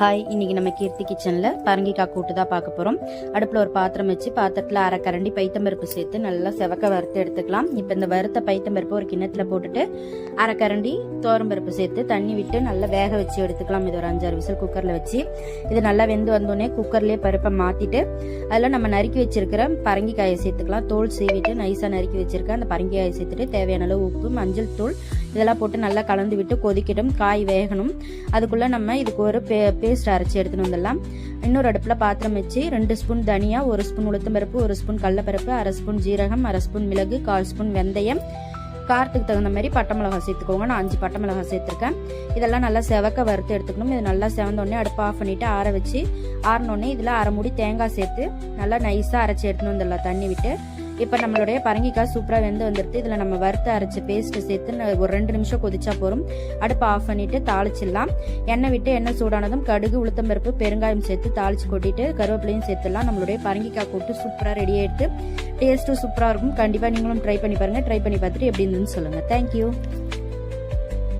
Hi இன்னைக்கு நம்ம கீர்த்தி கிச்சன்ல பரங்கிக்காய் கூட்டு தான் பார்க்க போறோம். அடுப்புல ஒரு பாத்திரம் வச்சு பாத்திரத்துல அரை கரண்டி பைத்தம்பருப்பு சேர்த்து நல்லா செவக்க வறுத்து எடுத்துக்கலாம். இப்போ இந்த வறுத்த பைத்தம்பருப்பு ஒரு கிண்ணத்தில் போட்டுட்டு அரை கரண்டி பருப்பு சேர்த்து தண்ணி விட்டு நல்லா வேக வச்சு எடுத்துக்கலாம். இது ஒரு அஞ்சாறு விசில் குக்கர்ல வச்சு. இது நல்லா வெந்து வந்தோடனே குக்கர்லயே பருப்பை மாத்திட்டு அதில் நம்ம நறுக்கி வச்சிருக்கிற பரங்கிக்காயை சேர்த்துக்கலாம். தோல் சீவிட்டு நைஸா நறுக்கி வச்சிருக்க அந்த பரங்கிக்காயை சேர்த்துட்டு தேவையான அளவு உப்பு மஞ்சள் தூள் இதெல்லாம் போட்டு நல்லா கலந்து விட்டு கொதிக்கட்டும் காய் வேகணும். அதுக்குள்ளே நம்ம இதுக்கு ஒரு பே பேஸ்ட் அரைச்சி எடுத்துன்னு வந்துடலாம். இன்னொரு அடுப்பில் பாத்திரம் வச்சு ரெண்டு ஸ்பூன் தனியா ஒரு ஸ்பூன் உளுத்தம்பருப்பு ஒரு ஸ்பூன் கடலப்பருப்பு அரை ஸ்பூன் ஜீரகம் அரை ஸ்பூன் மிளகு கால் ஸ்பூன் வெந்தயம். காரத்துக்கு தகுந்த மாதிரி பட்டை மிளகா சேர்த்துக்கோங்க. நான் அஞ்சு பட்டை மிளகா சேர்த்துருக்கேன். இதெல்லாம் நல்லா செவக்க வறுத்து எடுத்துக்கணும். இது நல்லா செவந்தோடனே அடுப்பு ஆஃப் பண்ணிட்டு ஆற வச்சு ஆறினோடனே இதில் அரை மூடி தேங்காய் சேர்த்து நல்லா நைஸாக அரைச்சி எடுத்துன்னு வந்துடலாம் தண்ணி விட்டு. இப்போ நம்மளுடைய பரங்கிக்காய் சூப்பராக வெந்து வந்துடுது இதில் நம்ம வறுத்து அரைச்ச பேஸ்ட்டு சேர்த்து ஒரு ரெண்டு நிமிஷம் கொதிச்சா போதும். அடுப்பு ஆஃப் பண்ணிட்டு தாளிச்சிடலாம். எண்ணெய் விட்டு எண்ணெய் சூடானதும் கடுகு உளுத்தம்பருப்பு பெருங்காயம் சேர்த்து தாளிச்சு கொட்டிட்டு கருவேப்பிலையும் சேர்த்துலாம் நம்மளுடைய பரங்கிக்காய் கூட்டு சூப்பராக ரெடி ஆகிட்டு டேஸ்ட்டும் சூப்பராக இருக்கும். கண்டிப்பாக நீங்களும் ட்ரை பண்ணி பாருங்கள் ட்ரை பண்ணி பார்த்துட்டு எப்படி இருந்துன்னு சொல்லுங்கள் தேங்க்யூ